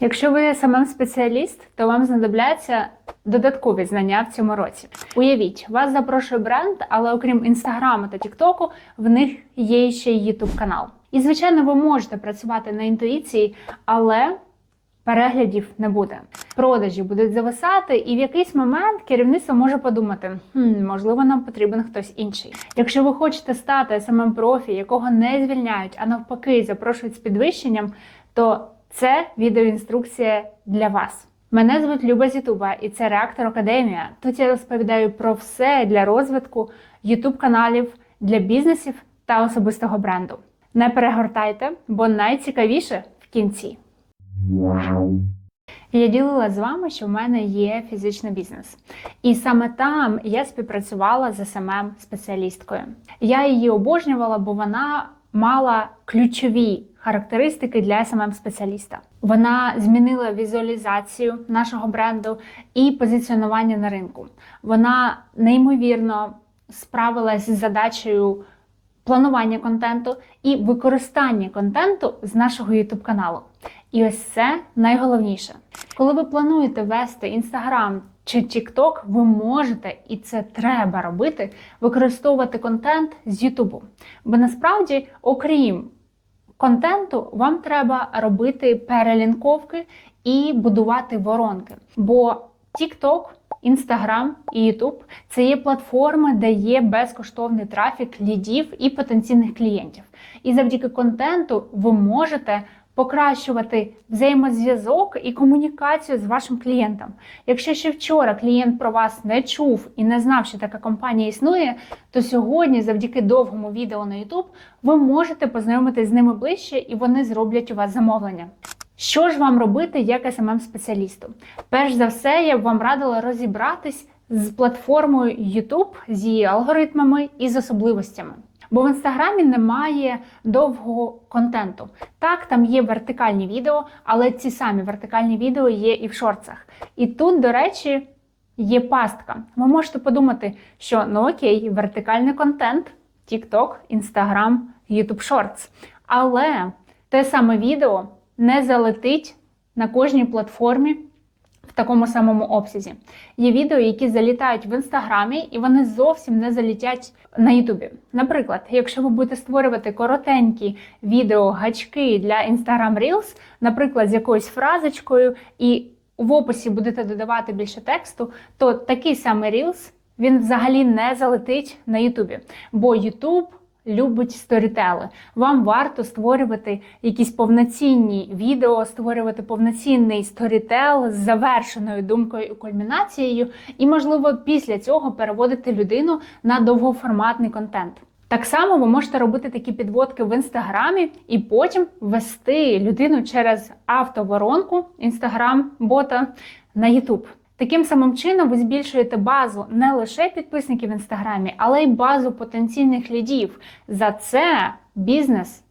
Якщо ви самим спеціаліст, то вам знадобляться додаткові знання в цьому році. Уявіть, вас запрошує бренд, але окрім інстаграму та тіктоку, в них є ще й ютуб канал. І звичайно, ви можете працювати на інтуїції, але переглядів не буде. Продажі будуть зависати, і в якийсь момент керівництво може подумати: хм, можливо, нам потрібен хтось інший. Якщо ви хочете стати самим профі, якого не звільняють, а навпаки, запрошують з підвищенням, то це відеоінструкція для вас. Мене звуть Люба з Ютуба, і це Реактор Академія. Тут я розповідаю про все для розвитку Ютуб каналів для бізнесів та особистого бренду. Не перегортайте, бо найцікавіше в кінці. Я ділила з вами, що в мене є фізичний бізнес, і саме там я співпрацювала з СММ спеціалісткою. Я її обожнювала, бо вона мала ключові характеристики для smm спеціаліста. Вона змінила візуалізацію нашого бренду і позиціонування на ринку. Вона неймовірно справилась з задачею планування контенту і використання контенту з нашого YouTube каналу. І ось це найголовніше. Коли ви плануєте вести Instagram чи TikTok, ви можете, і це треба робити, використовувати контент з YouTube. Бо насправді, окрім контенту, вам треба робити перелінковки і будувати воронки. Бо TikTok, Instagram і YouTube – це є платформи, де є безкоштовний трафік лідів і потенційних клієнтів. І завдяки контенту ви можете покращувати взаємозв'язок і комунікацію з вашим клієнтом. Якщо ще вчора клієнт про вас не чув і не знав, що така компанія існує, то сьогодні, завдяки довгому відео на YouTube, ви можете познайомитись з ними ближче і вони зроблять у вас замовлення. Що ж вам робити як smm спеціалісту Перш за все, я б вам радила розібратись з платформою YouTube, з її алгоритмами і з особливостями. Бо в інстаграмі немає довгого контенту. Так, там є вертикальні відео, але ці самі вертикальні відео є і в шорцах. І тут, до речі, є пастка. Ви можете подумати, що ну окей, вертикальний контент, TikTok, Instagram, YouTube Shorts. Але те саме відео не залетить на кожній платформі такому самому обсязі. Є відео, які залітають в інстаграмі, і вони зовсім не залітять на Ютубі. Наприклад, якщо ви будете створювати коротенькі відео гачки для Instagram Reels, наприклад, з якоюсь фразочкою, і в описі будете додавати більше тексту, то такий самий Reels, він взагалі не залетить на Ютубі. Бо Ютуб любить сторітели. Вам варто створювати якісь повноцінні відео, створювати повноцінний сторітел з завершеною думкою і кульмінацією, і, можливо, після цього переводити людину на довгоформатний контент. Так само ви можете робити такі підводки в інстаграмі і потім вести людину через автоворонку інстаграм-бота на Ютуб. Таким самим чином ви збільшуєте базу не лише підписників в інстаграмі, але й базу потенційних лідів. За це бізнес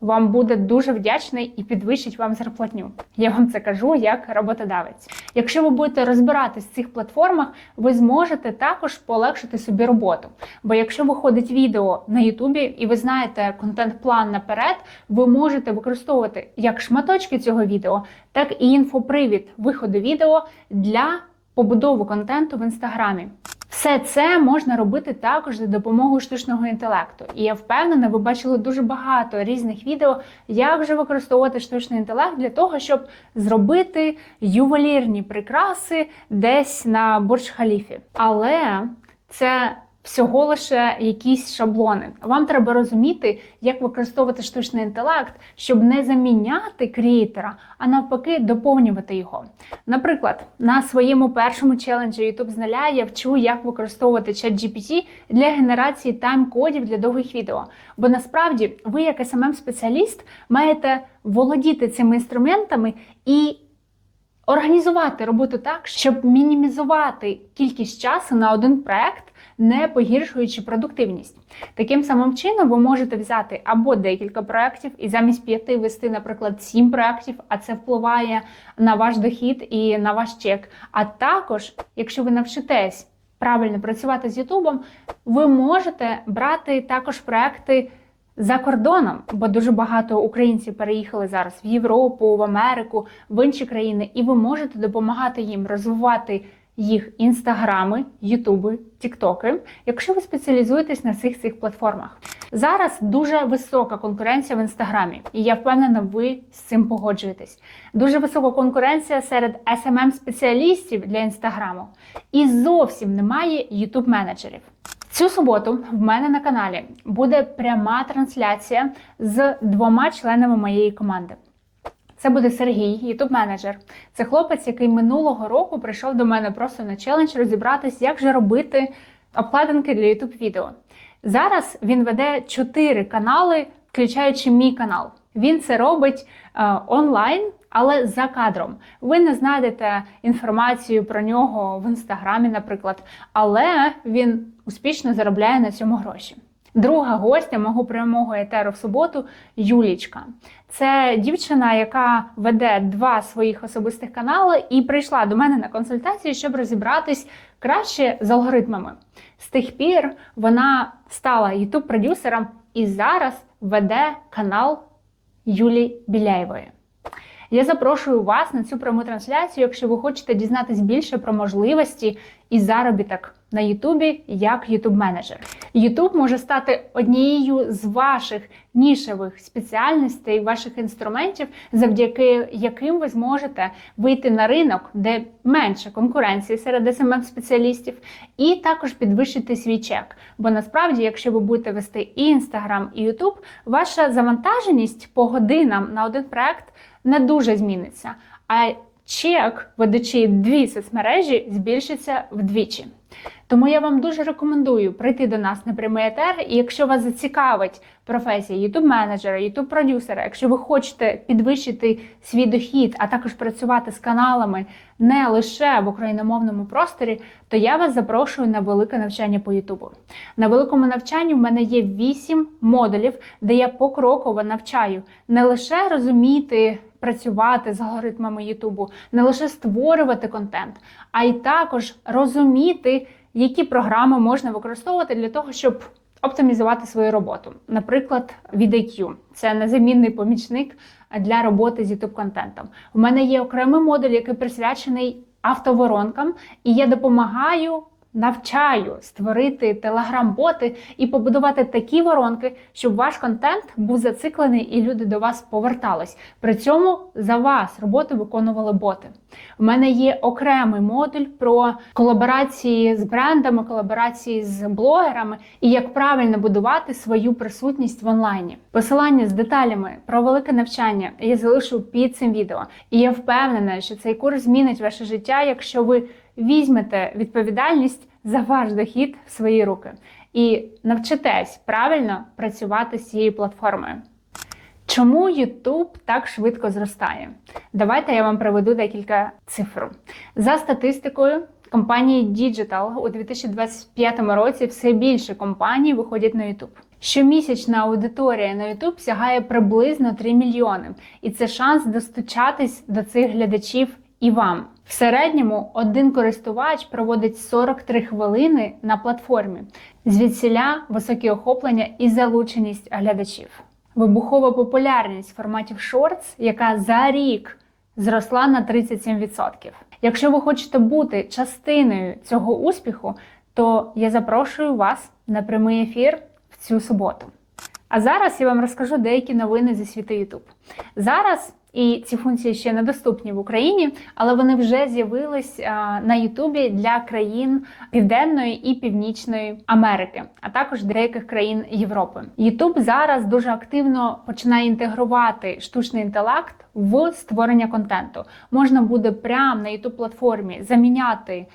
вам буде дуже вдячний і підвищить вам зарплатню. Я вам це кажу як роботодавець. Якщо ви будете розбиратись в цих платформах, ви зможете також полегшити собі роботу. Бо якщо виходить відео на Ютубі і ви знаєте контент-план наперед, ви можете використовувати як шматочки цього відео, так і інфопривід виходу відео для побудови контенту в інстаграмі. Все це можна робити також за допомогою штучного інтелекту. І я впевнена, ви бачили дуже багато різних відео, як же використовувати штучний інтелект для того, щоб зробити ювелірні прикраси десь на Бурдж-Халіфі. Але це всього лише якісь шаблони. Вам треба розуміти, як використовувати штучний інтелект, щоб не заміняти креатора, а навпаки, доповнювати його. Наприклад, на своєму першому челенджі YouTube з нуля я вчу, як використовувати ChatGPT для генерації тайм-кодів для довгих відео. Бо насправді ви, як smm спеціаліст маєте володіти цими інструментами і організувати роботу так, щоб мінімізувати кількість часу на один проект, не погіршуючи продуктивність. Таким самим чином, ви можете взяти або декілька проєктів і замість п'яти вести, наприклад, сім проєктів, а це впливає на ваш дохід і на ваш чек. А також, якщо ви навчитесь правильно працювати з Ютубом, ви можете брати також проекти за кордоном, бо дуже багато українців переїхали зараз в Європу, в Америку, в інші країни, і ви можете допомагати їм розвивати їх інстаграми, ютуби, тіктоки, якщо ви спеціалізуєтесь на всіх цих платформах. Зараз дуже висока конкуренція в інстаграмі, і я впевнена, ви з цим погоджуєтесь. Дуже висока конкуренція серед smm спеціалістів для інстаграму, і зовсім немає ютуб менеджерів. Цю суботу в мене на каналі буде пряма трансляція з двома членами моєї команди. Це буде Сергій, ютуб менеджер. Це хлопець, який минулого року прийшов до мене просто на челендж розібратись, як же робити обкладинки для ютуб відео. Зараз він веде чотири канали, включаючи мій канал. Він це робить е, онлайн, але за кадром. Ви не знайдете інформацію про нього в інстаграмі, наприклад, але він успішно заробляє на цьому гроші. Друга гостя мого прямого етеру в суботу Юлічка. Це дівчина, яка веде два своїх особистих канали і прийшла до мене на консультацію, щоб розібратись краще з алгоритмами. З тих пір вона стала ютуб-продюсером і зараз веде канал Юлі Біляєвої. Я запрошую вас на цю пряму трансляцію, якщо ви хочете дізнатись більше про можливості і заробіток на Ютубі як Ютуб менеджер. Ютуб може стати однією з ваших нішевих спеціальностей, ваших інструментів, завдяки яким ви зможете вийти на ринок, де менше конкуренції серед smm спеціалістів, і також підвищити свій чек. Бо насправді, якщо ви будете вести і Інстаграм, і Ютуб, ваша завантаженість по годинам на один проект не дуже зміниться. А чек, ведучи дві соцмережі, збільшиться вдвічі. Тому я вам дуже рекомендую прийти до нас на прямий етер. І якщо вас зацікавить професія ютуб-менеджера, ютуб-продюсера, якщо ви хочете підвищити свій дохід, а також працювати з каналами не лише в україномовному просторі, то я вас запрошую на велике навчання по Ютубу. На великому навчанні в мене є 8 модулів, де я покроково навчаю не лише розуміти. Працювати з алгоритмами Ютубу, не лише створювати контент, а й також розуміти, які програми можна використовувати для того, щоб оптимізувати свою роботу. Наприклад, VidIQ – це незамінний помічник для роботи з youtube контентом. У мене є окремий модуль, який присвячений автоворонкам, і я допомагаю. Навчаю створити телеграм-боти і побудувати такі воронки, щоб ваш контент був зациклений і люди до вас повертались. При цьому за вас роботу виконували боти. У мене є окремий модуль про колаборації з брендами, колаборації з блогерами і як правильно будувати свою присутність в онлайні. Посилання з деталями про велике навчання я залишу під цим відео. І я впевнена, що цей курс змінить ваше життя, якщо ви візьмете відповідальність за ваш дохід в свої руки і навчитесь правильно працювати з цією платформою. Чому YouTube так швидко зростає? Давайте я вам приведу декілька цифр. За статистикою компанії Digital у 2025 році все більше компаній виходять на YouTube. Щомісячна аудиторія на YouTube сягає приблизно 3 мільйони, і це шанс достучатись до цих глядачів і вам. В середньому один користувач проводить 43 хвилини на платформі, звідсіля високі охоплення і залученість глядачів. Вибухова популярність форматів Shorts, яка за рік зросла на 37%. Якщо ви хочете бути частиною цього успіху, то я запрошую вас на прямий ефір в цю суботу. А зараз я вам розкажу деякі новини зі світу YouTube. Зараз і ці функції ще недоступні в Україні, але вони вже з'явились на Ютубі для країн Південної і Північної Америки, а також деяких країн Європи. Ютуб зараз дуже активно починає інтегрувати штучний інтелект в створення контенту. Можна буде прямо на youtube платформі заміняти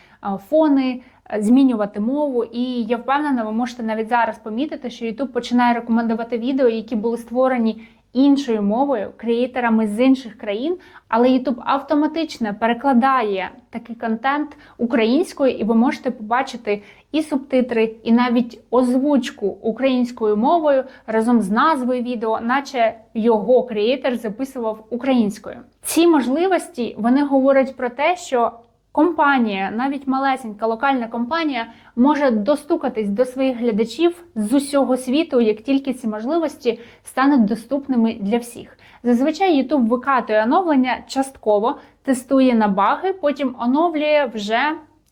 фони. Змінювати мову, і я впевнена, ви можете навіть зараз помітити, що YouTube починає рекомендувати відео, які були створені іншою мовою, креаторами з інших країн, але YouTube автоматично перекладає такий контент українською, і ви можете побачити і субтитри, і навіть озвучку українською мовою разом з назвою відео, наче його креатор записував українською. Ці можливості вони говорять про те, що компанія, навіть малесенька локальна компанія, може достукатись до своїх глядачів з усього світу, як тільки ці можливості стануть доступними для всіх. Зазвичай YouTube викатує оновлення частково, тестує на баги, потім оновлює вже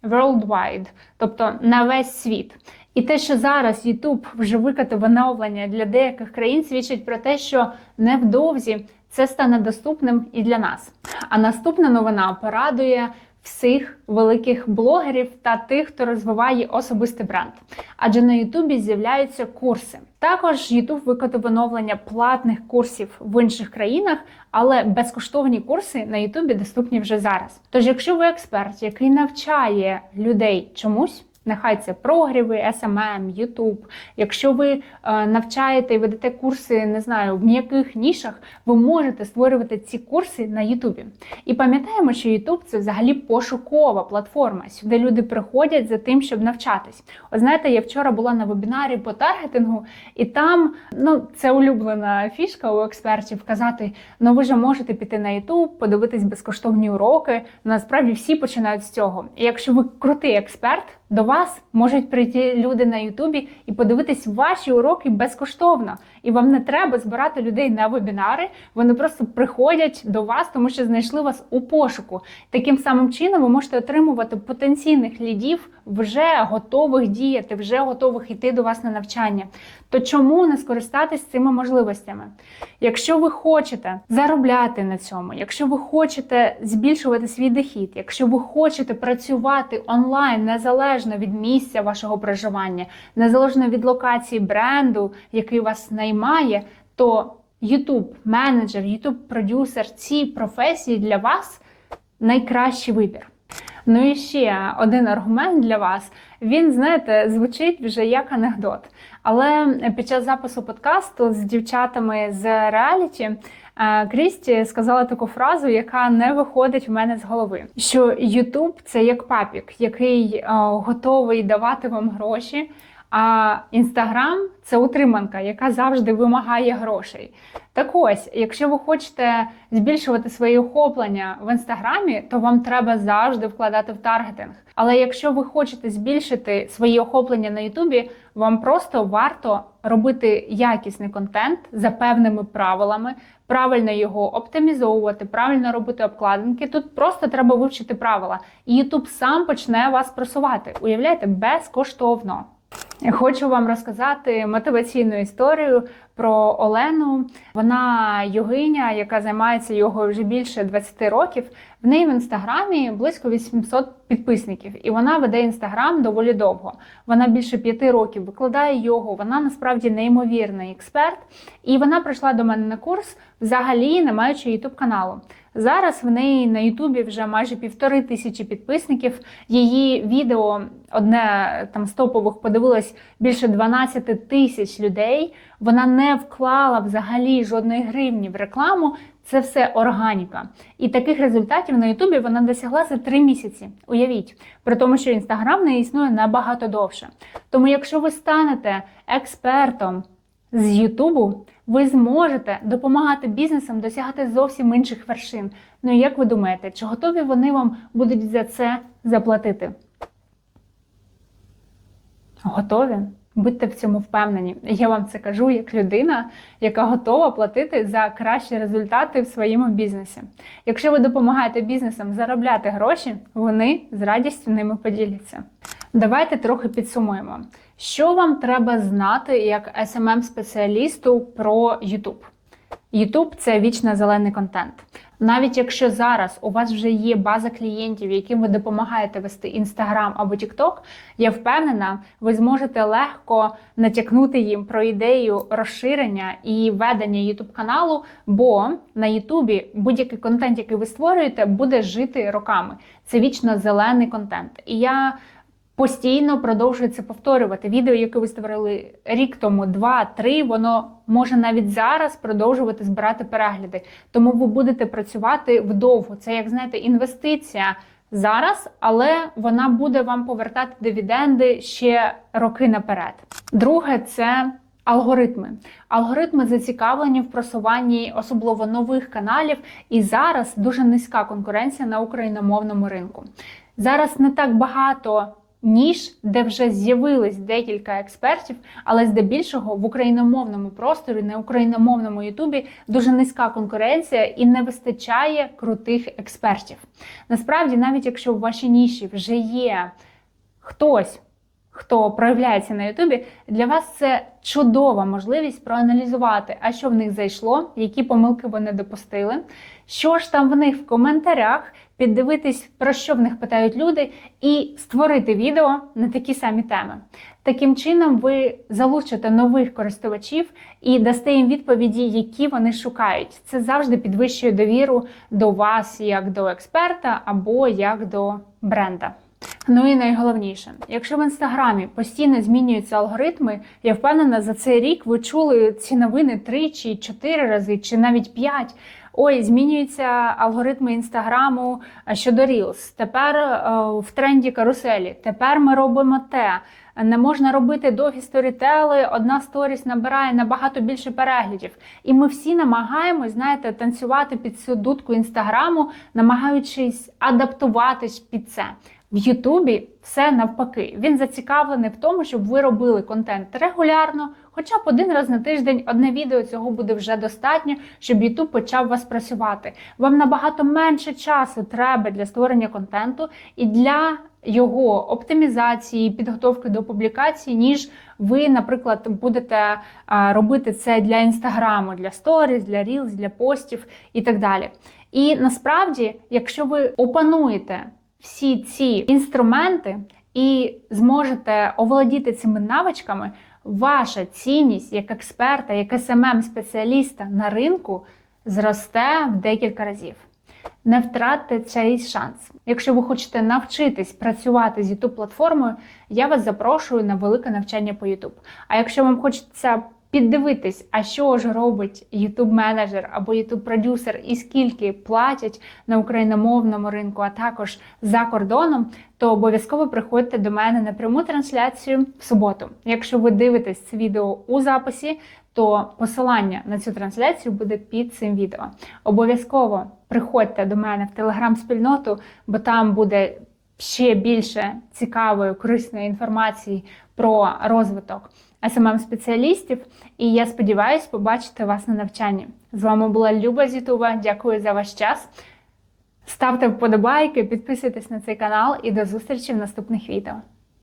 worldwide, тобто на весь світ. І те, що зараз YouTube вже викатив оновлення для деяких країн, свідчить про те, що невдовзі це стане доступним і для нас. А наступна новина порадує всіх великих блогерів та тих, хто розвиває особистий бренд. Адже на Ютубі з'являються курси. Також Ютуб викотив оновлення платних курсів в інших країнах, але безкоштовні курси на Ютубі доступні вже зараз. Тож, якщо ви експерт, який навчає людей чомусь. Нехай це прогріви, SMM, YouTube. Якщо ви е, навчаєте і ведете курси, не знаю, в м'яких нішах, ви можете створювати ці курси на YouTube. І пам'ятаємо, що YouTube – це взагалі пошукова платформа. Сюди люди приходять за тим, щоб навчатись. От знаєте, я вчора була на вебінарі по таргетингу, і там ну це улюблена фішка у експертів казати: ну ви ж можете піти на YouTube, подивитись безкоштовні уроки. Насправді всі починають з цього. І якщо ви крутий експерт, до вас можуть прийти люди на Ютубі і подивитись ваші уроки безкоштовно. І вам не треба збирати людей на вебінари. Вони просто приходять до вас, тому що знайшли вас у пошуку. Таким самим чином ви можете отримувати потенційних лідів, вже готових діяти, вже готових йти до вас на навчання. То чому не скористатись цими можливостями? Якщо ви хочете заробляти на цьому, якщо ви хочете збільшувати свій дохід, якщо ви хочете працювати онлайн незалежно від місця вашого проживання, незалежно від локації бренду, який вас наймає, то YouTube менеджер, YouTube продюсер ці професії для вас найкращий вибір. Ну і ще один аргумент для вас. Він, знаєте, звучить вже як анекдот. Але під час запису подкасту з дівчатами з реаліті Крісті сказала таку фразу, яка не виходить в мене з голови: що Ютуб це як папік, який е, готовий давати вам гроші. А Інстаграм це утриманка, яка завжди вимагає грошей. Так ось, якщо ви хочете збільшувати свої охоплення в інстаграмі, то вам треба завжди вкладати в таргетинг. Але якщо ви хочете збільшити свої охоплення на Ютубі, вам просто варто робити якісний контент за певними правилами, правильно його оптимізовувати, правильно робити обкладинки. Тут просто треба вивчити правила, і Ютуб сам почне вас просувати. Уявляєте, безкоштовно. Хочу вам розказати мотиваційну історію про Олену. Вона йогиня, яка займається йогою вже більше 20 років. В неї в інстаграмі близько 800 підписників, і вона веде інстаграм доволі довго. Вона більше п'яти років викладає йогу. Вона насправді неймовірний експерт. І вона прийшла до мене на курс, взагалі не маючи ютуб каналу. Зараз в неї на Ютубі вже майже півтори тисячі підписників. Її відео одне там з топових подивилось більше 12 тисяч людей. Вона не вклала взагалі жодної гривні в рекламу. Це все органіка. І таких результатів на Ютубі вона досягла за три місяці. Уявіть, при тому, що інстаграм не існує набагато довше. Тому, якщо ви станете експертом з Ютубу, ви зможете допомагати бізнесам досягати зовсім інших вершин. Ну і як ви думаєте, чи готові вони вам будуть за це заплатити? Готові? Будьте в цьому впевнені. Я вам це кажу як людина, яка готова платити за кращі результати в своєму бізнесі. Якщо ви допомагаєте бізнесам заробляти гроші, вони з радістю ними поділяться. Давайте трохи підсумуємо, що вам треба знати як smm спеціалісту про YouTube. YouTube – це вічно зелений контент. Навіть якщо зараз у вас вже є база клієнтів, яким ви допомагаєте вести Instagram або TikTok, я впевнена, ви зможете легко натякнути їм про ідею розширення і ведення YouTube каналу, бо на YouTube будь-який контент, який ви створюєте, буде жити роками. Це вічно зелений контент. І я постійно продовжую це повторювати. Відео, яке ви створили рік тому, два-три, воно може навіть зараз продовжувати збирати перегляди. Тому ви будете працювати вдовго. Це, як знаєте, інвестиція зараз, але вона буде вам повертати дивіденди ще роки наперед. Друге, це Алгоритми. Алгоритми зацікавлені в просуванні особливо нових каналів, і зараз дуже низька конкуренція на україномовному ринку. Зараз не так багато ніж, де вже з'явились декілька експертів, але здебільшого в україномовному просторі, на україномовному Ютубі дуже низька конкуренція і не вистачає крутих експертів. Насправді, навіть якщо в вашій ніші вже є хтось. Хто проявляється на Ютубі, для вас це чудова можливість проаналізувати, а що в них зайшло, які помилки вони допустили, що ж там в них в коментарях, піддивитись, про що в них питають люди, і створити відео на такі самі теми. Таким чином, ви залучите нових користувачів і дасте їм відповіді, які вони шукають. Це завжди підвищує довіру до вас як до експерта або як до бренда. Ну і найголовніше, якщо в інстаграмі постійно змінюються алгоритми, я впевнена, за цей рік ви чули ці новини три чи чотири рази, чи навіть п'ять. Ой, змінюються алгоритми інстаграму щодо Reels. Тепер е, в тренді каруселі. Тепер ми робимо те. Не можна робити довгі сторітели, одна сторіс набирає набагато більше переглядів. І ми всі намагаємось, знаєте, танцювати під цю дудку інстаграму, намагаючись адаптуватись під це. В Ютубі все навпаки. Він зацікавлений в тому, щоб ви робили контент регулярно, хоча б один раз на тиждень одне відео цього буде вже достатньо, щоб Ютуб почав вас працювати. Вам набагато менше часу треба для створення контенту і для його оптимізації, підготовки до публікації, ніж ви, наприклад, будете робити це для інстаграму, для сторіс, для Reels, для постів і так далі. І насправді, якщо ви опануєте всі ці інструменти і зможете оволодіти цими навичками, ваша цінність як експерта, як smm спеціаліста на ринку зросте в декілька разів. Не втратьте цей шанс. Якщо ви хочете навчитись працювати з youtube платформою, я вас запрошую на велике навчання по YouTube. А якщо вам хочеться піддивитись, а що ж робить youtube менеджер або youtube продюсер і скільки платять на україномовному ринку, а також за кордоном, то обов'язково приходьте до мене на пряму трансляцію в суботу. Якщо ви дивитесь це відео у записі, то посилання на цю трансляцію буде під цим відео. Обов'язково приходьте до мене в телеграм-спільноту, бо там буде ще більше цікавої, корисної інформації про розвиток smm спеціалістів і я сподіваюся побачити вас на навчанні. З вами була Люба з. Дякую за ваш час. Ставте вподобайки, підписуйтесь на цей канал і до зустрічі в наступних відео.